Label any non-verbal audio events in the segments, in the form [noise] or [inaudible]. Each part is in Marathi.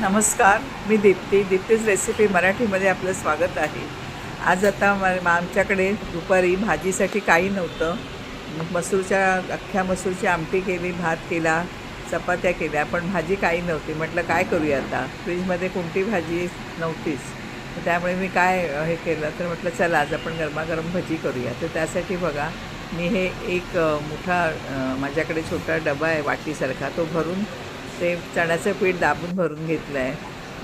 नमस्कार मी दीप्ती. दीप्तीज रेसिपी मराठीमध्ये आपलं स्वागत आहे. आज आता म आमच्याकडे दुपारी भाजीसाठी काही नव्हतं. मसूरच्या अख्ख्या मसूरची आमटी केली भात केला चपात्या केल्या पण भाजी काही नव्हती. म्हटलं काय करूया आता? फ्रीजमध्ये कोणती भाजी नव्हतीच. तर त्यामुळे मी काय हे केलं तर म्हटलं चला आज आपण गरमागरम भजी करूया. तर त्यासाठी बघा मी हे एक मोठा माझ्याकडे छोटा डबा आहे वाटीसारखा. तो भरून ते चण्याचं पीठ दाबून भरून घेतलं आहे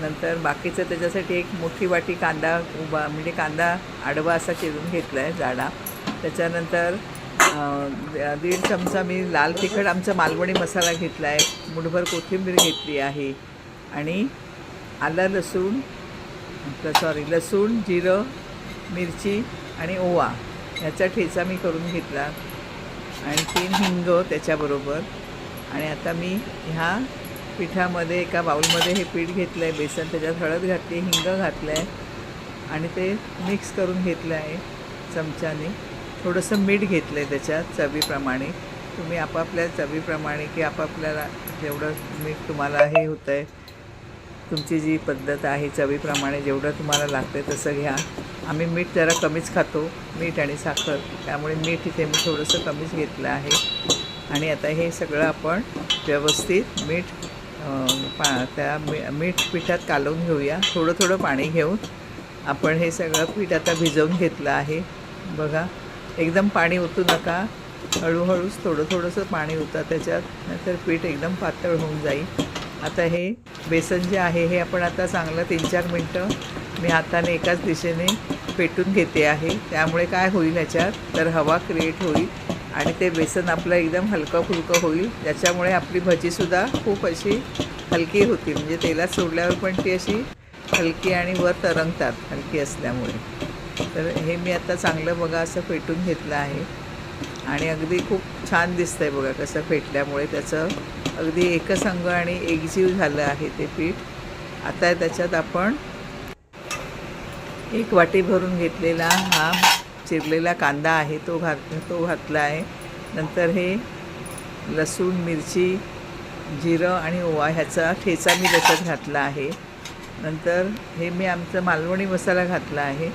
नंतर बाकीचं त्याच्यासाठी एक मोठी वाटी कांदा उभा म्हणजे कांदा आडवा असा चिरून घेतला आहे जाडा. त्याच्यानंतर दीड चमचा मी लाल तिखट आमचा मालवणी मसाला घेतला आहे मुठभर कोथिंबीर घेतली आहे. आणि आलं लसूण सॉरी लसूण जिरं मिरची आणि ओवा ह्याचा ठेचा मी करून घेतला. आणि तीन हिंग त्याच्याबरोबर. आणि आता मी ह्या पिठामध्ये एका बाऊलमध्ये हे पीठ घेतलं आहे बेसन त्याच्यात हळद घातली हिंग घातलं आहे आणि ते मिक्स करून घेतलं आहे चमच्याने. थोडंसं मीठ घेतलं आहे त्याच्यात चवीप्रमाणे. तुम्ही आपापल्या चवीप्रमाणे की आपापल्याला जेवढं मीठ तुम्हाला हे होतं आहे तुमची जी पद्धत आहे चवीप्रमाणे जेवढं तुम्हाला लागतं आहे तसं घ्या. आम्ही मीठ जरा कमीच खातो मीठ आणि साखर. त्यामुळे मीठ इथे मी थोडंसं कमीच घेतलं आहे. आणि आता हे सगळं आपण व्यवस्थित मीठ पा त्या मी मीठ पिठात कालवून घेऊया. थोडं थोडं पाणी घेऊन आपण हे सगळं पीठ आता भिजवून घेतलं आहे. बघा एकदम पाणी ओतू नका. हळूहळूच थोडं थोडंसं पाणी ओता त्याच्यात. नाहीतर पीठ एकदम पातळ होऊन जाईल. आता हे बेसन जे आहे हे आपण आता चांगलं तीन चार मिनटं मी हाताने एकाच दिशेने पेटून घेते आहे. त्यामुळे काय होईल ह्याच्यात तर हवा क्रिएट होईल. आणि ते बेसन आपलं एकदम हलकं फुलकं होईल. त्याच्यामुळे आपली भजीसुद्धा खूप अशी हलकी होती. म्हणजे तेलात सोडल्यावर पण ती अशी हलकी आणि वर तरंगतात हलकी असल्यामुळे. तर हे मी आता चांगलं बघा असं फेटून घेतलं आहे. आणि अगदी खूप छान दिसतंय बघा कसं फेटल्यामुळे त्याचं अगदी एकसंग आणि एकजीव झालं आहे ते पीठ. आता त्याच्यात आपण एक वाटी भरून घेतलेला हा चिरलेला कांदा आहे तो घात तो घातला आहे नंतर हे लसूण मिरची जिरं आणि ओवा ह्याचा ठेचा मी त्याच्यात घातला आहे. नंतर हे मी आमचा मालवणी मसाला घातला आहे.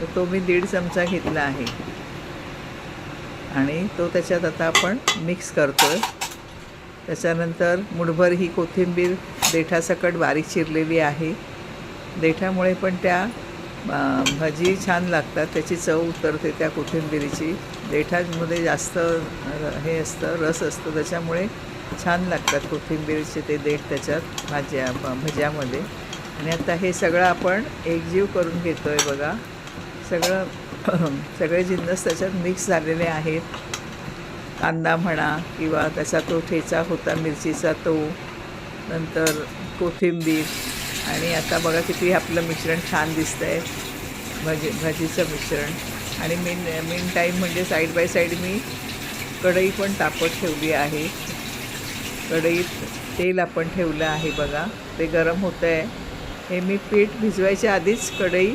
तर तो मी दीड चमचा घेतला आहे. आणि तो त्याच्यात आता आपण मिक्स करतो आहे त्याच्यानंतर मुठभर ही कोथिंबीर देठासकट बारीक चिरलेली आहे. देठामुळे पण त्या भजी छान लागतात त्याची चव उतरते त्या कोथिंबिरीची. देठामध्ये जास्त हे असतं रस असतो त्याच्यामुळे छान लागतात कोथिंबिरीचे ते देठ त्याच्यात भाज्या भज्यामध्ये. आणि आता हे सगळं आपण एकजीव करून घेतो आहे बघा. सगळं [clears throat] सगळे जिन्नस त्याच्यात मिक्स झालेले आहेत. कांदा म्हणा किंवा त्याचा तो ठेचा होता मिरचीचा तो नंतर कोथिंबीर आणि आता बघा किती आपलं मिश्रण छान दिसतं आहे भजी भजीचं मिश्रण. आणि मेन मेन टाईम म्हणजे साईड बाय साईड मी कढई पण तापत ठेवली आहे. कढईत तेल आपण ठेवलं आहे बघा. ते गरम होतं आहे हे मी पीठ भिजवायच्या आधीच कढई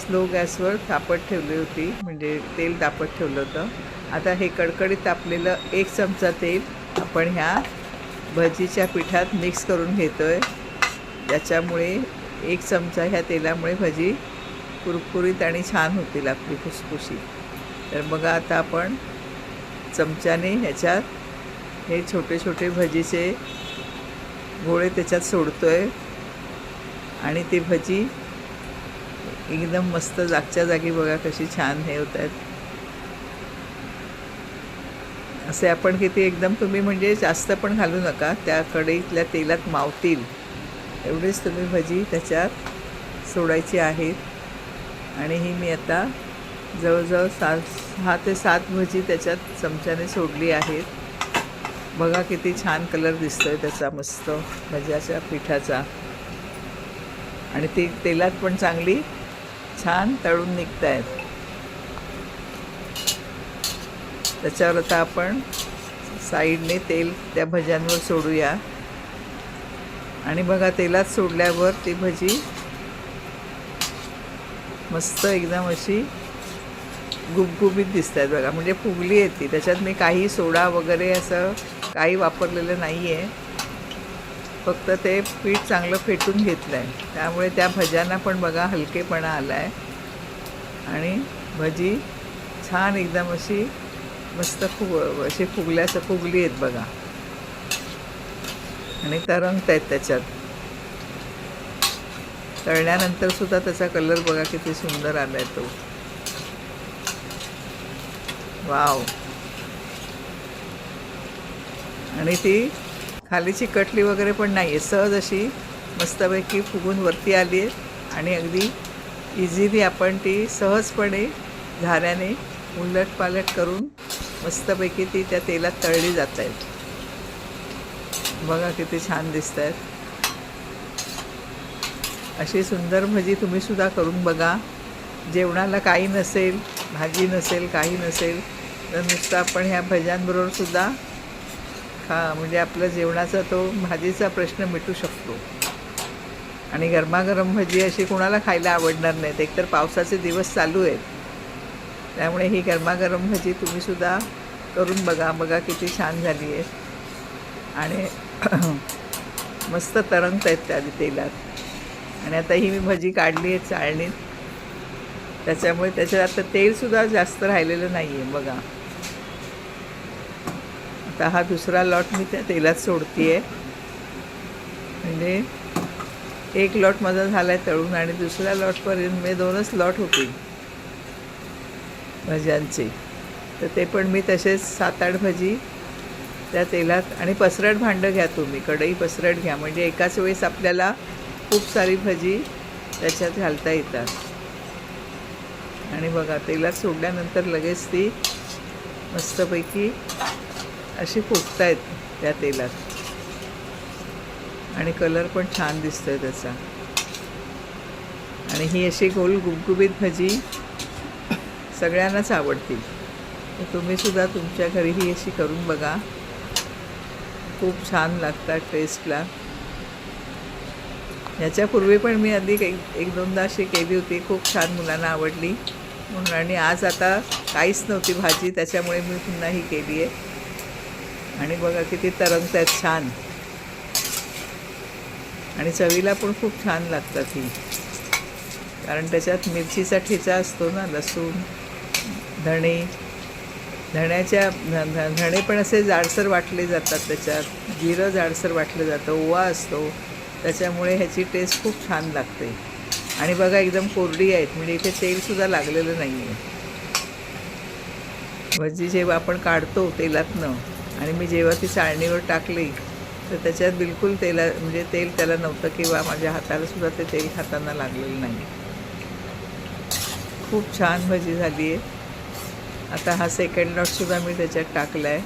स्लो गॅसवर तापत ठेवली होती. म्हणजे तेल तापत ठेवलं होतं. आता हे कडकडीत तापलेलं एक चमचा तेल आपण ह्या भजीच्या पिठात मिक्स करून घेतो आहे त्याच्यामुळे एक चमचा ह्या तेलामुळे भजी कुरकुरीत आणि छान होतील आपली खुसखुशी. तर बघा आता आपण चमच्याने ह्याच्यात हे छोटे छोटे भजीचे गोळे त्याच्यात सोडतो आहे आणि ती भजी एकदम मस्त जागच्या जागी बघा कशी छान हे होत आहेत. असे आपण किती एकदम तुम्ही म्हणजे जास्त पण घालू नका त्या कढईतल्या तेलात मावतील. एवढीच तुम्ही भजी त्याच्यात सोडायची आहेत. आणि ही मी आता जवळजवळ सात सहा ते सात भजी त्याच्यात चमच्याने सोडली आहेत. बघा किती छान कलर दिसतो आहे त्याचा मस्त भज्याच्या पिठाचा. आणि ती तेलात पण चांगली छान तळून निघत आहेत त्याच्यावर आता आपण साईडने तेल त्या भज्यांवर सोडूया. आणि बघा तेलात सोडल्यावर ती भजी मस्त एकदम अशी गुबगुबीत दिसत आहेत बघा. म्हणजे फुगली आहे ती त्याच्यात मी काही सोडा वगैरे असं काही वापरलेलं नाही आहे फक्त ते पीठ चांगलं फेटून घेतलं आहे त्यामुळे त्या भज्यांना पण बघा हलकेपणा आला आहे आणि भजी छान एकदम अशी मस्त फुग अशी फुगल्याचं फुगली आहेत बघा. आणि तरंगत आहेत त्याच्यात. तळल्यानंतर सुद्धा त्याचा कलर बघा किती सुंदर आला आहे तो. वाव. आणि ती खालीची कटली वगैरे पण नाही आहे सहज अशी मस्तपैकी फुगून वरती आली आहे आणि अगदी इझिली आपण ती सहजपणे झाऱ्याने उलट पालट करून मस्तपैकी ती त्या तेलात तळली जात आहेत बघा किती छान दिसत आहेत अशी सुंदर भजी तुम्हीसुद्धा करून बघा. जेवणाला काही नसेल भाजी नसेल काही नसेल तर नुसतं आपण ह्या भज्यांबरोबर सुद्धा खा म्हणजे आपलं जेवणाचा तो भाजीचा प्रश्न मिटू शकतो. आणि गरमागरम भजी अशी कोणाला खायला आवडणार नाहीत. एकतर पावसाचे दिवस चालू आहेत. त्यामुळे ही गरमागरम भजी तुम्हीसुद्धा करून बघा. बघा किती छान झाली आहे. आणि [clears throat] मस्त तरंगत आहेत त्या तेलात. आणि आता ही मी भजी काढली आहे चाळणीत. त्याच्यामुळे त्याच्यात आता तेलसुद्धा जास्त राहिलेलं नाही आहे बघा. आता हा दुसरा लॉट मी त्या तेलात सोडते आहे म्हणजे एक लॉट माझा झाला आहे तळून आणि दुसऱ्या लॉटपर्यंत मी दोनच लॉट होतील भज्यांचे. तर ते पण मी तसेच सात आठ भजी त्या तेलात आणि पसरट भांडं घ्या तुम्ही. कढई पसरट घ्या. म्हणजे एकाच वेळेस आपल्याला खूप सारी भजी त्याच्यात घालता येतात. आणि बघा तेलात सोडल्यानंतर लगेच ती मस्तपैकी अशी फुगतायत त्या तेलात. आणि कलर पण छान दिसतोय त्याचा. आणि ही अशी गोल गुबगुबीत भजी सगळ्यांनाच आवडतील. तुम्हीसुद्धा तुमच्या घरी ही अशी करून बघा. खूप छान लागतात टेस्टला याच्यापूर्वी पण मी आधी एक एक दोनदा अशी केली होती. खूप छान मुलांना आवडली. म्हणून आणि आज आता काहीच नव्हती भाजी त्याच्यामुळे मी पुन्हा ही केली आहे. आणि बघा किती तरंगत आहेत छान. आणि चवीला पण खूप छान लागतात ही. कारण त्याच्यात मिरचीचा ठेचा असतो ना लसूण धणे धण्याच्या ध- धणे पण असे जाडसर वाटले जातात त्याच्यात. जिरं जाडसर वाटलं जातं ओवा असतो. त्याच्यामुळे ह्याची टेस्ट खूप छान लागते. आणि बघा एकदम कोरडी आहेत. म्हणजे इथे तेलसुद्धा लागलेलं नाही आहे भजी म्हणजे जेव्हा आपण काढतो तेलातनं आणि मी जेव्हा ती चाळणीवर टाकली तर त्याच्यात बिलकुल तेला म्हणजे तेल त्याला नव्हतं किंवा माझ्या हातालासुद्धा ते तेल खाताना लागलेलं नाही. खूप छान भजी झाली आहे आता हा सेकंड लॉटसुद्धा मी त्याच्यात टाकला आहे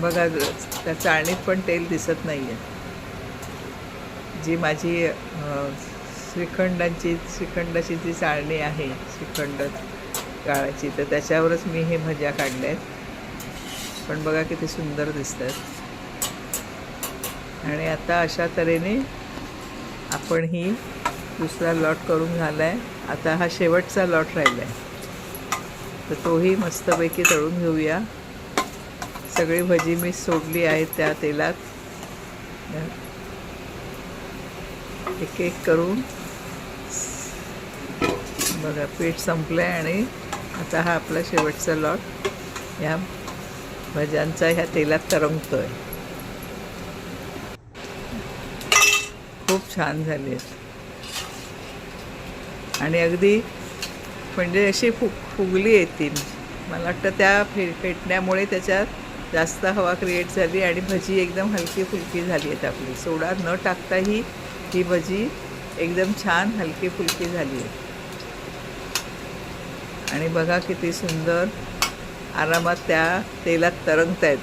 बघा त्या चाळणीत पण तेल दिसत नाही आहे जी माझी श्रीखंडांची श्रीखंडाची जी चाळणी आहे श्रीखंड काळाची तर त्याच्यावरच मी हे भज्या काढल्या आहेत पण बघा किती सुंदर दिसत आहेत आणि आता अशा तऱ्हेने आपण ही दुसरा लॉट करून झाला आहे आता हा शेवटचा लॉट राहिला आहे तर तोही मस्तपैकी तळून घेऊया. सगळी भजी मी सोडली आहे त्या तेलात. एक एक करून. बघा पीठ संपलं आहे आणि आता हा आपला शेवटचा लॉट. ह्या भज्यांचा ह्या तेलात तरंगतो आहे खूप छान झाली. आहेत आणि अगदी म्हणजे अशी फुग फुगली आहे ती मला वाटतं त्या फे फेटण्यामुळे त्याच्यात जास्त हवा क्रिएट झाली आणि भजी एकदम हलकी फुलकी झाली आहेत आपली. सोडा न टाकताही ही भजी एकदम छान हलकी फुलकी झाली आहे. आणि बघा किती सुंदर आरामात त्या तेलात तरंगत आहेत.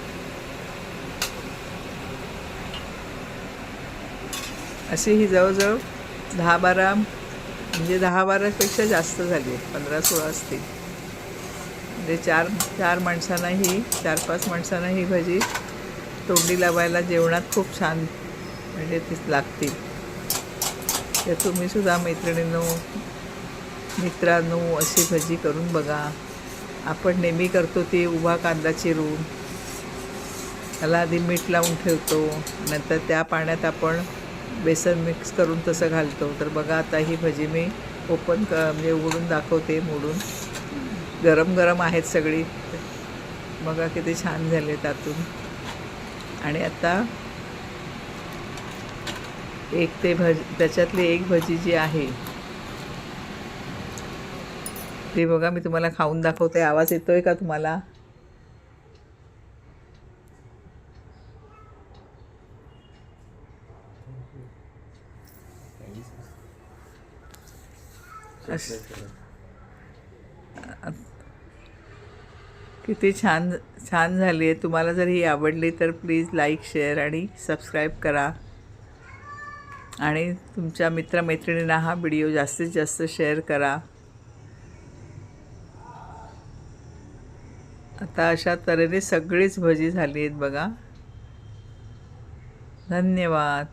अशी ही जवळजवळ दहा बारा म्हणजे दहा बारापेक्षा जास्त झाली. पंधरा सोळा असतील. म्हणजे चार चार माणसांना ही चार पाच माणसांना ही भजी तोंडी लावायला जेवणात खूप छान म्हणजे ती लागतील. तर तुम्हीसुद्धा मैत्रिणींनो मित्रांनो अशी भजी करून बघा. आपण नेहमी करतो ती उभा कांदा चिरून. त्याला आधी मीठ लावून ठेवतो. नंतर त्या पाण्यात आपण बेसन मिक्स करून तसं घालतो. तर बघा आता ही भजी मी ओपन क म्हणजे उघडून दाखवते मोडून. गरम गरम आहेत सगळी. बघा किती छान झाले त्यातून आणि आता एक ते भज त्याच्यातली एक भजी जी आहे ते बघा मी तुम्हाला खाऊन दाखवते. आवाज येतोय का तुम्हाला अस- किती छान छान झाली आहे तुम्हाला जर ही आवडली तर प्लीज लाईक शेअर आणि सबस्क्राईब करा. आणि तुमच्या मित्रमैत्रिणींना हा व्हिडिओ जास्तीत जास्त शेअर करा. आता अशा तऱ्हेने सगळीच भजी झाली आहेत बघा. धन्यवाद.